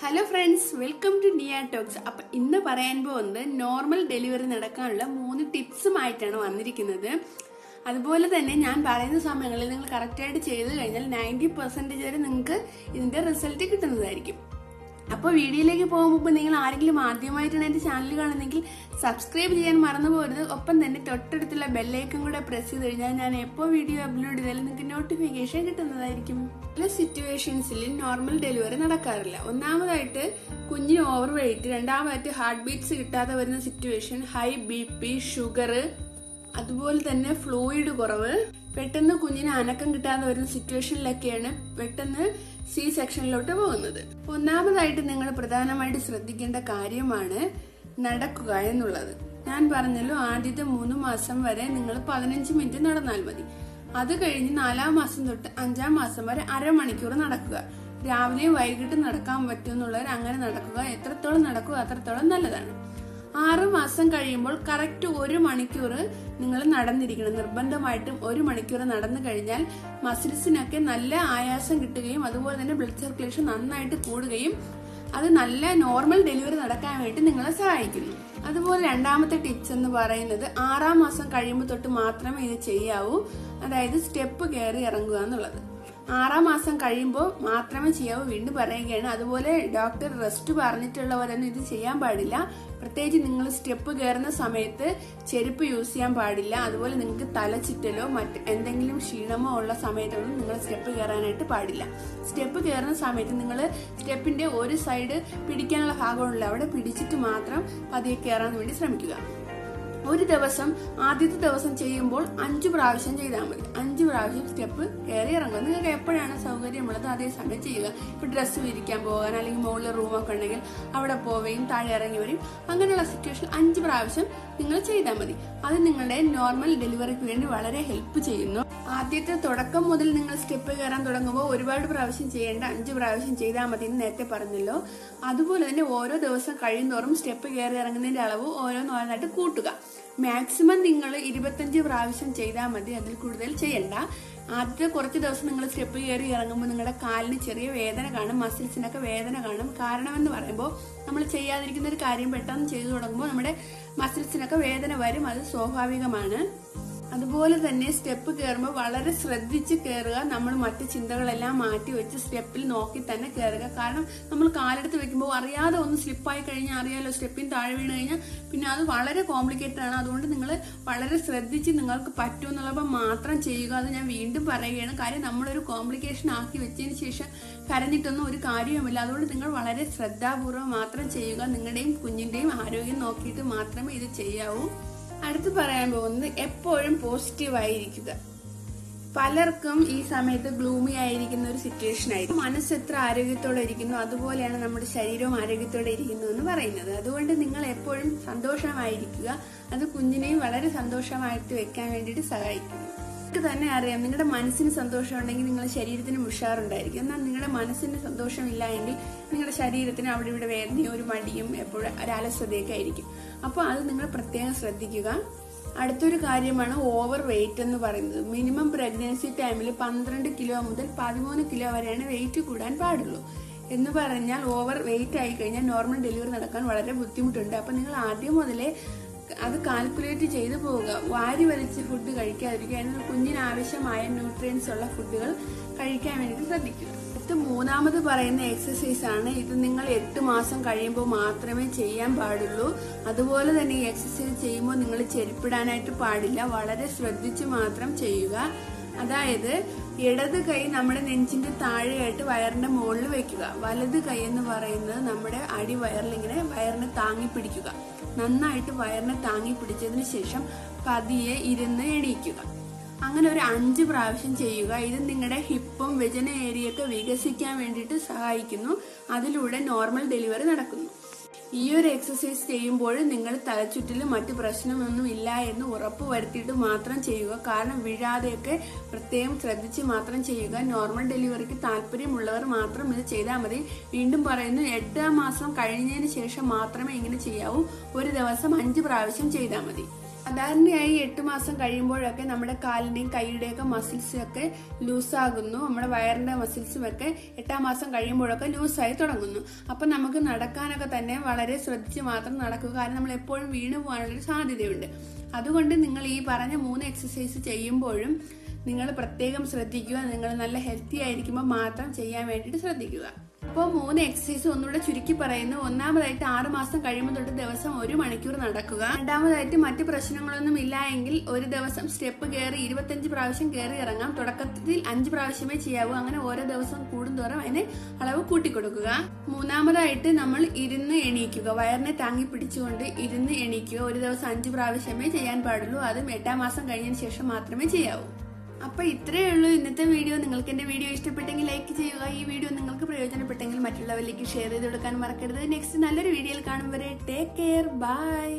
Hello friends welcome to Niya talks അപ്പൊ ഇന്ന് പറയാൻ പോകുന്നത് നോർമൽ ഡെലിവറി നടക്കാനുള്ള മൂന്ന് ടിപ്സുമായിട്ടാണ് വന്നിരിക്കുന്നത്. അതുപോലെ തന്നെ ഞാൻ പറയുന്ന സമയങ്ങളിൽ നിങ്ങൾ കറക്റ്റായിട്ട് ചെയ്ത് കഴിഞ്ഞാൽ നയന്റി പെർസെന്റേജ് വരെ നിങ്ങൾക്ക് ഇതിന്റെ റിസൾട്ട് കിട്ടുന്നതായിരിക്കും. അപ്പോൾ വീഡിയോയിലേക്ക് പോകുമ്പോൾ നിങ്ങൾ ആരെങ്കിലും ആദ്യമായിട്ടാണ് എന്റെ ചാനൽ കാണുന്നെങ്കിൽ സബ്സ്ക്രൈബ് ചെയ്യാൻ മറന്നു പോകരുത്. ഒപ്പം തന്നെ തൊട്ടടുത്തുള്ള ബെല്ലൈക്കൺ കൂടെ പ്രസ് ചെയ്ത് കഴിഞ്ഞാൽ ഞാൻ എപ്പോൾ വീഡിയോ അപ്ലോഡ് ചെയ്താലും നിങ്ങൾക്ക് നോട്ടിഫിക്കേഷൻ കിട്ടുന്നതായിരിക്കും. പല സിറ്റുവേഷൻസിൽ നോർമൽ ഡെലിവറി നടക്കാറില്ല. ഒന്നാമതായിട്ട് കുഞ്ഞിന് ഓവർ വെയിറ്റ് രണ്ടാമതായിട്ട് ഹാർട്ട് ബീറ്റ്സ് കിട്ടാതെ വരുന്ന situation high B P sugar അതുപോലെ തന്നെ ഫ്ലൂയിഡ് കുറവ് പെട്ടെന്ന് കുഞ്ഞിന് അനക്കം കിട്ടാതെ വരുന്ന സിറ്റുവേഷനിലൊക്കെയാണ് പെട്ടെന്ന് സി സെക്ഷനിലോട്ട് പോകുന്നത്. ഒന്നാമതായിട്ട് നിങ്ങൾ പ്രധാനമായിട്ട് ശ്രദ്ധിക്കേണ്ട കാര്യമാണ് നടക്കുക എന്നുള്ളത്. ഞാൻ പറഞ്ഞല്ലോ ആദ്യത്തെ മൂന്ന് മാസം വരെ നിങ്ങൾ പതിനഞ്ച് മിനിറ്റ് നടന്നാൽ മതി. അത് കഴിഞ്ഞ് നാലാം മാസം തൊട്ട് അഞ്ചാം മാസം വരെ അരമണിക്കൂർ നടക്കുക. രാവിലെയും വൈകിട്ട് നടക്കാൻ പറ്റുമെന്നുള്ളവർ അങ്ങനെ നടക്കുക. എത്രത്തോളം നടക്കുക അത്രത്തോളം നല്ലതാണ്. ആറ് മാസം കഴിയുമ്പോൾ കറക്റ്റ് ഒരു മണിക്കൂർ നിങ്ങൾ നടന്നിരിക്കണം. നിർബന്ധമായിട്ടും ഒരു മണിക്കൂർ നടന്നു കഴിഞ്ഞാൽ മസിൽസിനൊക്കെ നല്ല ആയാസം കിട്ടുകയും അതുപോലെ തന്നെ ബ്ലഡ് സർക്കുലേഷൻ നന്നായിട്ട് കൂടുകയും അത് നല്ല നോർമൽ ഡെലിവറി നടക്കാൻ വേണ്ടി നിങ്ങളെ സഹായിക്കുന്നു അതുപോലെ രണ്ടാമത്തെ ടിപ്സ് എന്ന് പറയുന്നത് ആറാം മാസം കഴിയുമ്പോൾ തൊട്ട് മാത്രമേ ഇത് ചെയ്യാവൂ. അതായത് സ്റ്റെപ്പ് കയറി ഇറങ്ങുക എന്നുള്ളത്. ആറാം മാസം കഴിയുമ്പോൾ മാത്രമേ ചെയ്യാവൂ. വീണ്ടും പറയുകയാണ്. അതുപോലെ ഡോക്ടർ റെസ്റ്റ് പറഞ്ഞിട്ടുള്ളവരൊന്നും ഇത് ചെയ്യാൻ പാടില്ല. പ്രത്യേകിച്ച് നിങ്ങൾ സ്റ്റെപ്പ് കയറുന്ന സമയത്ത് ചെരുപ്പ് യൂസ് ചെയ്യാൻ പാടില്ല. അതുപോലെ നിങ്ങൾക്ക് തലചുറ്റലോ മറ്റ് എന്തെങ്കിലും ക്ഷീണമോ ഉള്ള സമയത്തൊന്നും നിങ്ങൾ സ്റ്റെപ്പ് കയറാനായിട്ട് പാടില്ല. സ്റ്റെപ്പ് കയറുന്ന സമയത്ത് നിങ്ങൾ സ്റ്റെപ്പിന്റെ ഒരു സൈഡ് പിടിക്കാനുള്ള ഭാഗമുള്ള അവിടെ പിടിച്ചിട്ട് മാത്രം പതിയെ കയറാൻ വേണ്ടി ശ്രമിക്കുക. ഒരു ദിവസം ആദ്യത്തെ ദിവസം ചെയ്യുമ്പോൾ അഞ്ചു പ്രാവശ്യം ചെയ്താൽ മതി. അഞ്ചു പ്രാവശ്യം സ്റ്റെപ്പ് കയറി ഇറങ്ങുക. നിങ്ങൾക്ക് എപ്പോഴാണ് സൗകര്യമുള്ളത് അതേ സമയം ചെയ്യുക. ഇപ്പൊ ഡ്രസ്സ് വിരിക്കാൻ പോകാൻ അല്ലെങ്കിൽ മുകളിൽ റൂമൊക്കെ ഉണ്ടെങ്കിൽ അവിടെ പോവുകയും താഴെ ഇറങ്ങി വരും അങ്ങനെയുള്ള സിറ്റുവേഷൻ അഞ്ച് പ്രാവശ്യം നിങ്ങൾ ചെയ്താൽ മതി. അത് നിങ്ങളുടെ നോർമൽ ഡെലിവറിക്ക് വേണ്ടി വളരെ ഹെൽപ്പ് ചെയ്യുന്നു. ആദ്യത്തെ തുടക്കം മുതൽ നിങ്ങൾ സ്റ്റെപ്പ് കയറാൻ തുടങ്ങുമ്പോൾ ഒരുപാട് പ്രാവശ്യം ചെയ്യേണ്ട അഞ്ച് പ്രാവശ്യം ചെയ്താൽ മതി എന്ന് നേരത്തെ പറഞ്ഞല്ലോ. അതുപോലെ തന്നെ ഓരോ ദിവസം കഴിയുന്നോറും സ്റ്റെപ്പ് കയറി ഇറങ്ങുന്നതിന്റെ അളവ് ഓരോന്നോരോന്നായിട്ട് കൂട്ടുക. മാക്സിമം നിങ്ങൾ ഇരുപത്തഞ്ച് പ്രാവശ്യം ചെയ്താൽ മതി അതിൽ കൂടുതൽ ചെയ്യണ്ട. ആദ്യത്തെ കുറച്ച് ദിവസം നിങ്ങൾ സ്റ്റെപ്പ് കയറി ഇറങ്ങുമ്പോൾ നിങ്ങളുടെ കാലിന് ചെറിയ വേദന കാണും മസിൽസിനൊക്കെ വേദന കാണും. കാരണം എന്ന് പറയുമ്പോൾ നമ്മൾ ചെയ്യാതിരിക്കുന്ന ഒരു കാര്യം പെട്ടെന്ന് ചെയ്തു തുടങ്ങുമ്പോൾ നമ്മുടെ മസിൽസിനൊക്കെ വേദന വരും അത് സ്വാഭാവികമാണ്. അതുപോലെ തന്നെ സ്റ്റെപ്പ് കയറുമ്പോൾ വളരെ ശ്രദ്ധിച്ച് കയറുക നമ്മൾ മറ്റു ചിന്തകളെല്ലാം മാറ്റി വെച്ച് സ്റ്റെപ്പിൽ നോക്കി തന്നെ കയറുക കാരണം നമ്മൾ കാലെടുത്ത് വെക്കുമ്പോൾ അറിയാതെ ഒന്ന് സ്ലിപ്പായി കഴിഞ്ഞാൽ അറിയാലോ സ്റ്റെപ്പിന് താഴെ വീണ് കഴിഞ്ഞാൽ പിന്നെ അത് വളരെ കോംപ്ലിക്കേറ്റഡ് ആണ്. അതുകൊണ്ട് നിങ്ങൾ വളരെ ശ്രദ്ധിച്ച് നിങ്ങൾക്ക് പറ്റുമെന്നുള്ളപ്പോൾ മാത്രം ചെയ്യുക. അത് ഞാൻ വീണ്ടും പറയുകയാണ്. കാര്യം നമ്മളൊരു കോംപ്ലിക്കേഷൻ ആക്കി വെച്ചതിന് ശേഷം കരഞ്ഞിട്ടൊന്നും ഒരു കാര്യവുമില്ല. അതുകൊണ്ട് നിങ്ങൾ വളരെ ശ്രദ്ധാപൂർവം മാത്രം ചെയ്യുക. നിങ്ങളുടെയും കുഞ്ഞിന്റെയും ആരോഗ്യം നോക്കിയിട്ട് മാത്രമേ ഇത് ചെയ്യാവൂ. അടുത്ത് പറയാൻ പോകുന്നത് എപ്പോഴും പോസിറ്റീവ് ആയിരിക്കുക. പലർക്കും ഈ സമയത്ത് ഗ്ലൂമി ആയിരിക്കുന്ന ഒരു സിറ്റുവേഷൻ ആയിരിക്കും. മനസ്സ് എത്ര ആരോഗ്യത്തോടെ ഇരിക്കുന്നു അതുപോലെയാണ് നമ്മുടെ ശരീരവും ആരോഗ്യത്തോടെ ഇരിക്കുന്നു എന്ന് പറയുന്നത്. അതുകൊണ്ട് നിങ്ങൾ എപ്പോഴും സന്തോഷമായിരിക്കുക. അത് കുഞ്ഞിനെയും വളരെ സന്തോഷമായിട്ട് വെക്കാൻ വേണ്ടിയിട്ട് സഹായിക്കുന്നു. നിങ്ങൾക്ക് തന്നെ അറിയാം. നിങ്ങളുടെ മനസ്സിന് സന്തോഷം ഉണ്ടെങ്കിൽ നിങ്ങളുടെ ശരീരത്തിന് ഉഷാറുണ്ടായിരിക്കും. എന്നാൽ നിങ്ങളുടെ മനസ്സിന് സന്തോഷമില്ല എങ്കിൽ നിങ്ങളുടെ ശരീരത്തിന് അവിടെ ഇവിടെ വേദനയും ഒരു മടിയും എപ്പോഴും ഒരു ആയിരിക്കും. അപ്പോൾ അത് നിങ്ങൾ പ്രത്യേകം ശ്രദ്ധിക്കുക. അടുത്തൊരു കാര്യമാണ് ഓവർ വെയിറ്റ് എന്ന് പറയുന്നത്. മിനിമം പ്രഗ്നൻസി ടൈമിൽ പന്ത്രണ്ട് കിലോ മുതൽ പതിമൂന്ന് കിലോ വരെയാണ് വെയിറ്റ് കൂടാൻ പാടുള്ളൂ. എന്ന് പറഞ്ഞാൽ ഓവർ വെയിറ്റ് ആയി കഴിഞ്ഞാൽ നോർമൽ ഡെലിവറി നടക്കാൻ വളരെ ബുദ്ധിമുട്ടുണ്ട്. അപ്പം നിങ്ങൾ ആദ്യം മുതലേ അത് കാൽക്കുലേറ്റ് ചെയ്തു പോവുക. വാരി വലിച്ച് ഫുഡ് കഴിക്കാതിരിക്കുക. എന്നാൽ കുഞ്ഞിന് ആവശ്യമായ ന്യൂട്രിയൻസ് ഉള്ള ഫുഡുകൾ കഴിക്കാൻ വേണ്ടി ശ്രദ്ധിക്കുക. ഇത് മൂന്നാമത് പറയുന്ന എക്സസൈസ് ആണ്. ഇത് നിങ്ങൾ എട്ട് മാസം കഴിയുമ്പോൾ മാത്രമേ ചെയ്യാൻ പാടുള്ളൂ. അതുപോലെ തന്നെ ഈ എക്സസൈസ് ചെയ്യുമ്പോൾ നിങ്ങൾ ചെരുപ്പിടാനായിട്ട് പാടില്ല. വളരെ ശ്രദ്ധിച്ച് മാത്രം ചെയ്യുക. അതായത് ഇടത് കൈ നമ്മുടെ നെഞ്ചിന്റെ താഴെയായിട്ട് വയറിന്റെ മുകളിൽ വെക്കുക. വലത് കൈ എന്ന് പറയുന്നത് നമ്മുടെ അടി വയറിലിങ്ങനെ വയറിനെ താങ്ങി പിടിക്കുക. നന്നായിട്ട് വയറിനെ താങ്ങി പിടിച്ചതിന് ശേഷം പതിയെ ഇരുന്ന് എണീക്കുക. അങ്ങനെ ഒരു അഞ്ച് പ്രാവശ്യം ചെയ്യുക. ഇത് നിങ്ങളുടെ ഹിപ്പും വിജന ഏരിയയൊക്കെ വികസിക്കാൻ വേണ്ടിയിട്ട് സഹായിക്കുന്നു. അതിലൂടെ നോർമൽ ഡെലിവറി നടക്കുന്നു. ഈ ഒരു എക്സസൈസ് ചെയ്യുമ്പോൾ നിങ്ങൾ തലച്ചുറ്റിലും മറ്റു പ്രശ്നമൊന്നും ഇല്ല എന്ന് ഉറപ്പ് വരുത്തിയിട്ട് മാത്രം ചെയ്യുക. കാരണം വീഴാതെയൊക്കെ പ്രത്യേകം ശ്രദ്ധിച്ച് മാത്രം ചെയ്യുക. നോർമൽ ഡെലിവറിക്ക് താല്പര്യമുള്ളവർ മാത്രം ഇത് ചെയ്താൽ മതി. വീണ്ടും പറയുന്നു എട്ടാം മാസം കഴിഞ്ഞതിന് ശേഷം മാത്രമേ ഇങ്ങനെ ചെയ്യാവൂ. ഒരു ദിവസം അഞ്ച് പ്രാവശ്യം ചെയ്താൽ മതി. സാധാരണയായി എട്ട് മാസം കഴിയുമ്പോഴൊക്കെ നമ്മുടെ കാലിന്റെയും കൈയുടെയൊക്കെ മസിൽസൊക്കെ ലൂസാകുന്നു. നമ്മുടെ വയറിന്റെ മസിൽസും ഒക്കെ എട്ടാം മാസം കഴിയുമ്പോഴൊക്കെ ലൂസായി തുടങ്ങുന്നു. അപ്പം നമുക്ക് നടക്കാനൊക്കെ തന്നെ വളരെ ശ്രദ്ധിച്ച് മാത്രം നടക്കുക. കാരണം നമ്മൾ എപ്പോഴും വീണു പോകാനുള്ളൊരു സാധ്യതയുണ്ട്. അതുകൊണ്ട് നിങ്ങൾ ഈ പറഞ്ഞ മൂന്ന് എക്സസൈസ് ചെയ്യുമ്പോഴും നിങ്ങൾ പ്രത്യേകം ശ്രദ്ധിക്കുക. നിങ്ങൾ നല്ല ഹെൽത്തി ആയിരിക്കുമ്പോൾ മാത്രം ചെയ്യാൻ വേണ്ടിയിട്ട് ശ്രദ്ധിക്കുക. അപ്പോൾ മൂന്ന് എക്സസൈസ് ഒന്നുകൂടെ ചുരുക്കി പറയുന്നു. ഒന്നാമതായിട്ട് ആറ് മാസം കഴിയുമ്പോൾ തൊട്ട് ദിവസം ഒരു മണിക്കൂർ നടക്കുക. രണ്ടാമതായിട്ട് മറ്റ് പ്രശ്നങ്ങളൊന്നും ഇല്ല എങ്കിൽ ഒരു ദിവസം സ്റ്റെപ്പ് കയറി ഇരുപത്തഞ്ച് പ്രാവശ്യം കയറി ഇറങ്ങാം. തുടക്കത്തിൽ അഞ്ച് പ്രാവശ്യമേ ചെയ്യാവൂ. അങ്ങനെ ഓരോ ദിവസം കൂടുന്തോറും അതിന് അളവ് കൂട്ടിക്കൊടുക്കുക. മൂന്നാമതായിട്ട് നമ്മൾ ഇരുന്ന് എണീക്കുക. വയറിനെ താങ്ങി പിടിച്ചുകൊണ്ട് ഇരുന്ന് എണീക്കുക. ഒരു ദിവസം അഞ്ച് പ്രാവശ്യമേ ചെയ്യാൻ പാടുള്ളൂ. അതും എട്ടാം മാസം കഴിഞ്ഞതിന് ശേഷം മാത്രമേ ചെയ്യാവൂ. അപ്പൊ ഇത്രയേ ഉള്ളൂ ഇന്നത്തെ വീഡിയോ. നിങ്ങൾക്ക് എന്റെ വീഡിയോ ഇഷ്ടപ്പെട്ടെങ്കിൽ ലൈക്ക് ചെയ്യുക. ഈ വീഡിയോ നിങ്ങൾക്ക് പ്രയോജനപ്പെട്ടെങ്കിൽ മറ്റുള്ളവരിലേക്ക് ഷെയർ ചെയ്ത് കൊടുക്കാൻ മറക്കരുത്. നെക്സ്റ്റ് നല്ലൊരു വീഡിയോയിൽ കാണും വരെ. Take care bye